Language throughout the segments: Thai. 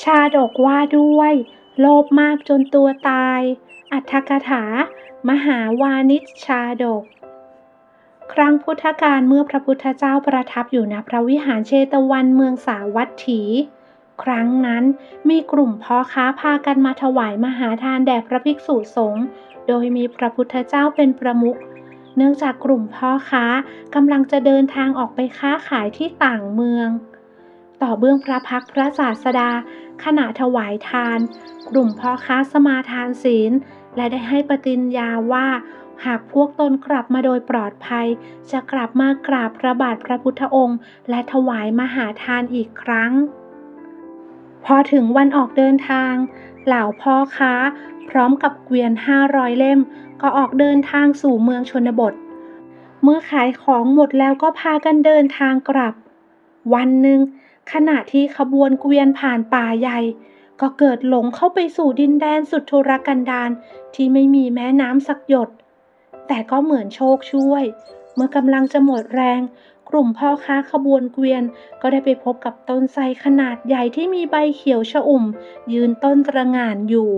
ชาดกว่าด้วย โลภมากจนตัวตาย อัตถกถา มหาวานิชชาดก ครั้งพุทธกาลเมื่อพระพุทธเจ้าประทับอยู่ณพระวิหารเชตวันเมืองสาวัตถี ครั้งนั้นมีกลุ่มพ่อค้าพากันมาถวายมหาทานแด่พระภิกษุสงฆ์โดยมีพระพุทธเจ้าเป็นประมุขเนื่องจากกลุ่มพ่อค้ากำลังจะเดินทางออกไปค้าขายที่ต่างเมือง ต่อเบื้องพระพักพระศาสดา ขณะถวายทาน กลุ่มพ่อค้าสมาทานศีล และได้ให้ปฏิญญาว่า หากพวกตนกลับมาโดยปลอดภัย จะกลับมากราบพระบาทพระพุทธองค์ และถวายมหาทานอีกครั้ง พอถึงวันออกเดินทาง เหล่าพ่อค้า พร้อมกับเกวียนห้าร้อยเล่ม ก็ออกเดินทางสู่เมืองชนบทเมื่อขายของหมดแล้วก็พากันเดินทางกลับ วันหนึ่ง ขณะที่ขบวนเกวียนผ่านป่าใหญ่ ก็เกิดหลงเข้าไปสู่ดินแดนสุดทุรกันดารที่ไม่มีแม้น้ำสักหยด แต่ก็เหมือนโชคช่วย เมื่อกำลังจะหมดแรง กลุ่มพ่อค้าขบวนเกวียนก็ได้ไปพบกับต้นไทรขนาดใหญ่ที่มีใบเขียวชอุ่ม ยืนต้นตระหง่านอยู่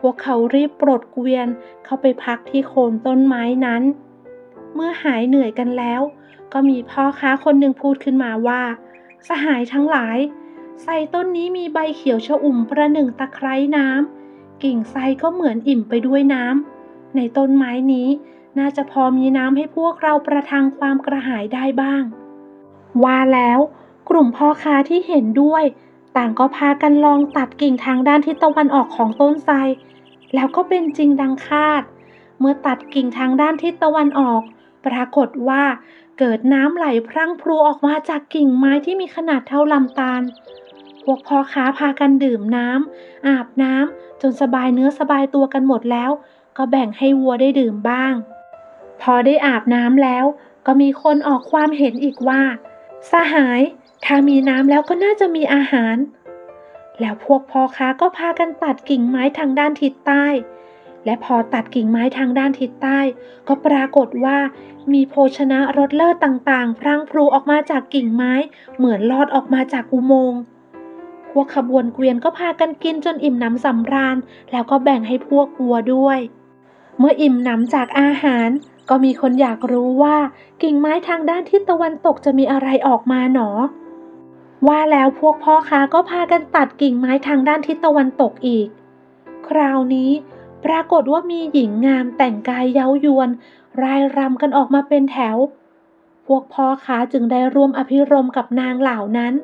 พวกเขารีบปลดเกวียนเข้าไปพักที่โคนต้นไม้นั้น เมื่อหายเหนื่อยกันแล้ว ก็มีพ่อค้าคนหนึ่งพูดขึ้นมาว่า สหายทั้งหลาย ไทรต้นนี้มีใบเขียวชอุ่มประหนึ่งตะไคร้น้ำกิ่งไทรก็เหมือนอิ่มไปด้วยน้ำในต้นไม้นี้น่าจะพอมีน้ำให้พวกเราประทังความกระหายได้บ้าง ว่าแล้วกลุ่มพ่อค้าที่เห็นด้วย ต่างก็พากันลองตัดกิ่งทางด้านทิศตะวันออกของต้นไทรแล้วก็เป็นจริงดังคาด เมื่อตัดกิ่งทางด้านทิศตะวันออก ปรากฏว่า เกิดน้ำไหลพรั่งพรูออกมาจากกิ่งไม้ที่มีขนาดเท่าลำตาล พวกพ่อค้าพากันดื่มน้ำอาบน้ำจนสบายเนื้อสบายตัวกันหมดแล้ว ก็แบ่งให้วัวได้ดื่มบ้าง พอได้อาบน้ำแล้ว ก็มีคนออกความเห็นอีกว่า สหาย ถ้ามีน้ำแล้วก็น่าจะมีอาหาร แล้วพวกพ่อค้าก็พากันตัดกิ่งไม้ทางด้านทิศใต้ และพอตัดกิ่งไม้ทางด้านทิศใต้ ก็ปรากฏว่ามีโภชนะรสเลิศต่างๆ พรังพรูออกมาจากกิ่งไม้ เหมือนลอดออกมาจากอุโมงค์พวกขบวนเกวียนก็พากันกินจนอิ่มหนำสำราญ แล้วก็แบ่งให้พวกวัวด้วย เมื่ออิ่มหนำจากอาหาร ก็มีคนอยากรู้ว่ากิ่งไม้ทางด้านทิศตะวันตกจะมีอะไรออกมาหนอ ว่าแล้วพวกพ่อค้าก็พากันตัดกิ่งไม้ทางด้านทิศตะวันตกอีก คราวนี้ ปรากฏว่ามีหญิงงามแต่งกายเย้ายวน รายรำกันออกมาเป็นแถว พวกพ่อค้าจึงได้ร่วมอภิรมกับนางเหล่านั้น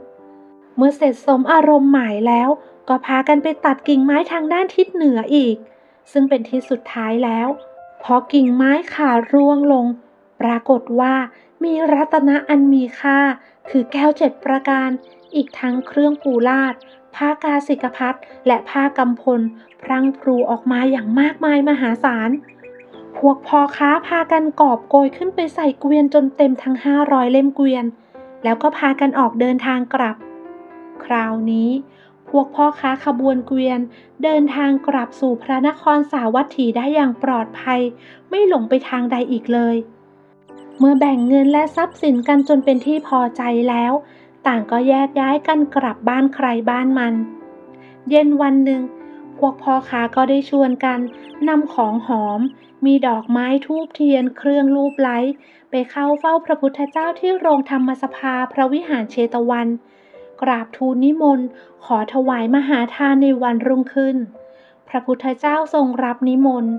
เมื่อเสร็จสมอารมณ์หมายแล้ว ก็พากันไปตัดกิ่งไม้ทางด้านทิศเหนืออีก ซึ่งเป็นทิศสุดท้ายแล้ว พอกิ่งไม้ขาดร่วงลง ปรากฏว่ามีรัตนะอันมีค่า คือแก้วเจ็ดประการ อีกทั้งเครื่องปูลาด ผ้ากาสิกพัดและผ้ากำพล พรังพรูออกมาอย่างมากมายมหาศาล พวกพ่อค้าพากันกอบโกยขึ้นไปใส่เกวียนจนเต็มทั้งห้าร้อยเล่มเกวียน แล้วก็พากันออกเดินทางกลับ คราวนี้ พวกพ่อค้าขบวนเกวียน เดินทางกลับสู่พระนครสาวัตถีได้อย่างปลอดภัย ไม่หลงไปทางใดอีกเลย เมื่อแบ่งเงินและทรัพย์สินกันจนเป็นที่พอใจแล้ว ต่างก็แยกย้ายกันกลับบ้านใครบ้านมัน เย็นวันหนึ่ง พวกพ่อค้าก็ได้ชวนกันนำของหอม มีดอกไม้ทูบเทียนเครื่องรูปไล้ไปเข้าเฝ้าพระพุทธเจ้าที่โรงธรรมสภาพระวิหารเชตวัน กราบทูลนิมนต์ ขอถวายมหาทานในวันรุ่งขึ้น พระพุทธเจ้าทรงรับนิมนต์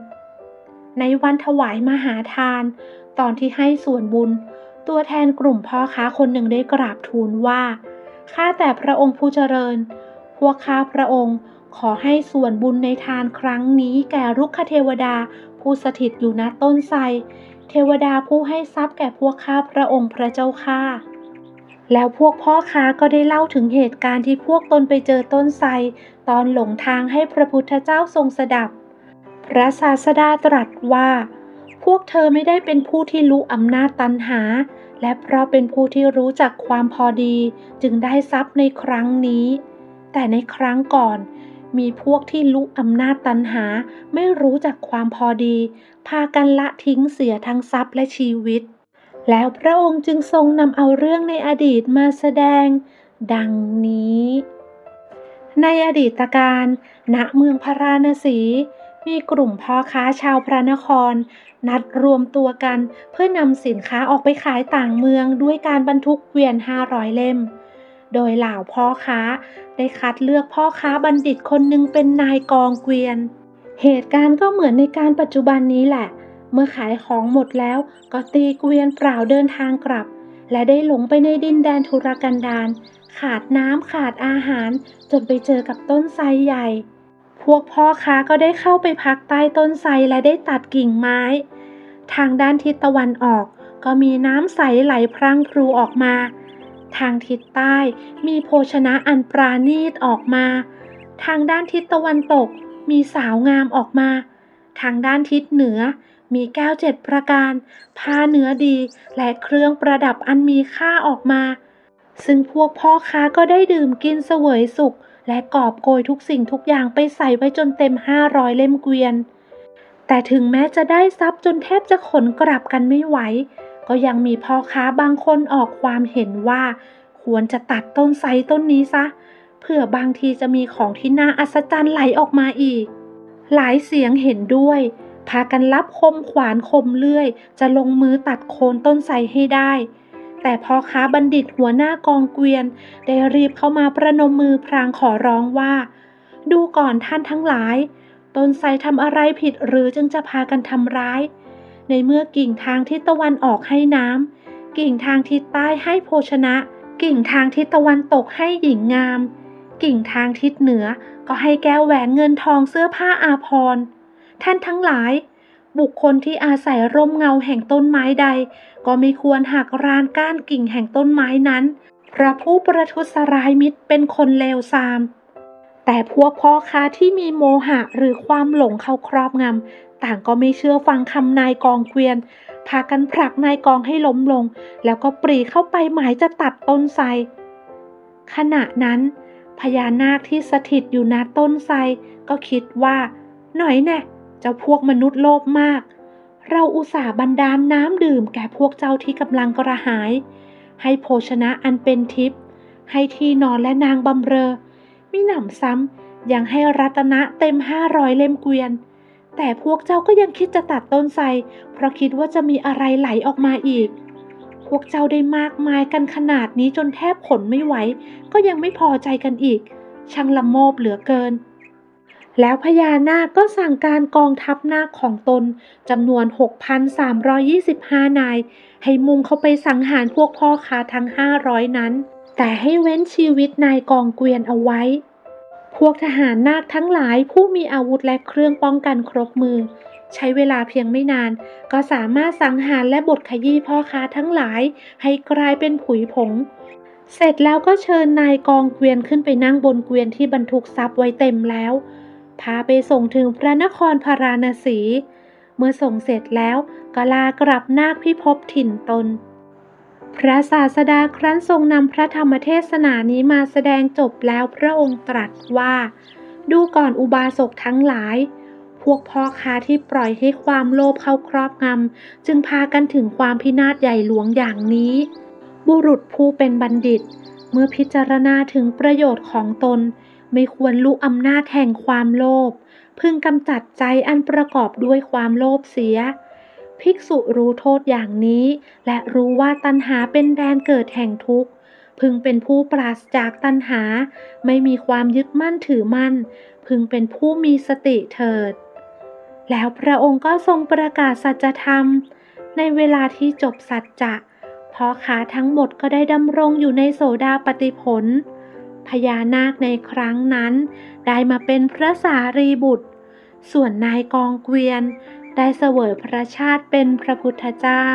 ในวันถวายมหาทาน ตอนที่ให้ส่วนบุญ ตัวแทนกลุ่มพ่อค้าคนหนึ่งได้กราบทูลว่า ข้าแต่พระองค์ผู้เจริญ พวกข้าพระองค์ขอให้ส่วนบุญในทานครั้งนี้แก่รุกขเทวดาผู้สถิตอยู่ณต้นไทร เทวดาผู้ให้ทรัพย์แก่พวกข้าพระองค์พระเจ้าข้าแล้วพวกพ่อค้าก็ได้เล่าถึงเหตุการณ์ที่พวกตนไปเจอต้นไทรตอนหลงทางให้พระพุทธเจ้าทรงสดับ พระศาสดาตรัสว่า พวกเธอไม่ได้เป็นผู้ที่รู้อำนาจตันหา และเพราะเป็นผู้ที่รู้จักความพอดี จึงได้ทรัพย์ในครั้งนี้ แต่ในครั้งก่อน มีพวกที่รู้อำนาจตันหา ไม่รู้จักความพอดี พากันละทิ้งเสียทั้งทรัพย์และชีวิต แล้วพระองค์จึงทรงนำเอาเรื่องในอดีตมาแสดง ดังนี้ ในอดีตการ ณเมืองพาราณสี มีกลุ่มพ่อค้าชาวพระนคร นัดรวมตัวกันเพื่อนำสินค้าออกไปขายต่างเมืองด้วยการบรรทุกเกวียน 500 เล่ม โดยเหล่าพ่อค้าได้คัดเลือกพ่อค้าบัณฑิตคนหนึ่งเป็นนายกองเกวียน เหตุการณ์ก็เหมือนในการปัจจุบันนี้แหละ เมื่อขายของหมดแล้วก็ตีเกวียนเปล่าเดินทางกลับ และได้หลงไปในดินแดนทุรกันดารขาดน้ำขาดอาหารจนไปเจอกับต้นไทรใหญ่ พวกพ่อค้าก็ได้เข้าไปพักใต้ต้นไทรและได้ตัดกิ่งไม้ ทางด้านทิศตะวันออกก็มีน้ำใสไหลพรั่งพรูออกมา ทางทิศใต้มีโภชนะอันปราณีตออกมา ทางด้านทิศตะวันตกมีสาวงามออกมา ทางด้านทิศเหนือมีแก้วเจ็ดประการ ผ้าเนื้อดีและเครื่องประดับอันมีค่าออกมา ซึ่งพวกพ่อค้าก็ได้ดื่มกินเสวยสุข และกอบโกยทุกสิ่งทุกอย่างไปใส่ไว้จนเต็มห้าร้อยเล่มเกวียน แต่ถึงแม้จะได้ทรัพย์จนแทบจะขนกลับกันไม่ไหว ก็ยังมีพ่อค้าบางคนออกความเห็นว่า ควรจะตัดต้นไทรต้นนี้ซะเผื่อบางทีจะมีของที่น่าอัศจรรย์ไหลออกมาอีก หลายเสียงเห็นด้วย พากันรับคมขวานคมเลื่อย จะลงมือตัดโคนต้นไทรให้ได้ แต่พ่อค้าบัณฑิตหัวหน้ากองเกวียน ได้รีบเข้ามาประนมมือพรางขอร้องว่า ดูก่อนท่านทั้งหลาย ต้นไทรทำอะไรผิดหรือจึงจะพากันทำร้าย ในเมื่อกิ่งทางทิศตะวันออกให้น้ำกิ่งทางทิศใต้ให้โภชนะ กิ่งทางทิศตะวันตกให้หญิงงาม กิ่งทางทิศเหนือก็ให้แก้วแหวนเงินทองเสื้อผ้าอาภรณ์ท่านทั้งหลาย บุคคลที่อาศัยร่มเงาแห่งต้นไม้ใด ก็ไม่ควรหักรานก้านกิ่งแห่งต้นไม้นั้นพระผู้ประทุษร้ายมิตรเป็นคนเลวทราม แต่พวกพ่อค้าที่มีโมหะหรือความหลงเข้าครอบงำ ต่างก็ไม่เชื่อฟังคำนายกองเกวียน พากันผลักนายกองให้ล้มลง แล้วก็ปรีเข้าไปหมายจะตัดต้นไทรขณะนั้น พญานาคที่สถิตอยู่ณต้นไทรก็คิดว่า หน่อยแน่ เจ้าพวกมนุษย์โลภมาก เราอุตส่าห์บันดาลน้ำดื่มแก่พวกเจ้าที่กำลังกระหาย ให้โภชนะอันเป็นทิพย์ให้ที่นอนและนางบำเรอมิหนำซ้ำยังให้รัตนะเต็มห้าร้อยเล่มเกวียน แต่พวกเจ้าก็ยังคิดจะตัดต้นไทรเพราะคิดว่าจะมีอะไรไหลออกมาอีก พวกเจ้าได้มากมายกันขนาดนี้จนแทบขนไม่ไหว ก็ยังไม่พอใจกันอีก ช่างละโมบเหลือเกิน แล้วพญานาคก็สั่งการกองทัพนาคของตนจำนวน 6,325 นาย ให้มุ่งเข้าไปสังหารพวกพ่อค้าทั้ง 500 นั้น แต่ให้เว้นชีวิตนายกองเกวียนเอาไว้ พวกทหารนาคทั้งหลายผู้มีอาวุธและเครื่องป้องกันครบมือ ใช้เวลาเพียงไม่นาน ก็สามารถสังหารและบดขยี้พ่อค้าทั้งหลาย ให้กลายเป็นผุยผงเสร็จแล้วก็เชิญนายกองเกวียนขึ้นไปนั่งบนเกวียนที่บรรทุกทรัพย์ไว้เต็มแล้ว พาไปส่งถึงพระนครพาราณสี เมื่อส่งเสร็จแล้วก็ลากลับนาคพิภพถิ่นตน พระศาสดาครั้นทรงนำพระธรรมเทศนานี้มาแสดงจบแล้วพระองค์ตรัสว่า ดูก่อนอุบาสกทั้งหลาย พวกพ่อค้าที่ปล่อยให้ความโลภเข้าครอบงำจึงพากันถึงความพินาศใหญ่หลวงอย่างนี้ บุรุษผู้เป็นบัณฑิต เมื่อพิจารณาถึงประโยชน์ของตน ไม่ควรลุอำนาจแห่งความโลภ พึงกำจัดใจอันประกอบด้วยความโลภเสีย ภิกษุรู้โทษอย่างนี้ และรู้ว่าตัณหาเป็นแดนเกิดแห่งทุกข์ พึงเป็นผู้ปราศจากตัณหา ไม่มีความยึดมั่นถือมั่น พึงเป็นผู้มีสติเถิด แล้วพระองค์ก็ทรงประกาศสัจธรรม ในเวลาที่จบสัจจะพอค้าทั้งหมดก็ได้ดำรงอยู่ในโสดาปฏิผล พญานาคในครั้งนั้น ได้มาเป็นพระสารีบุตร ส่วนนายกองเกวียน ได้เสวยพระชาติเป็นพระพุทธเจ้า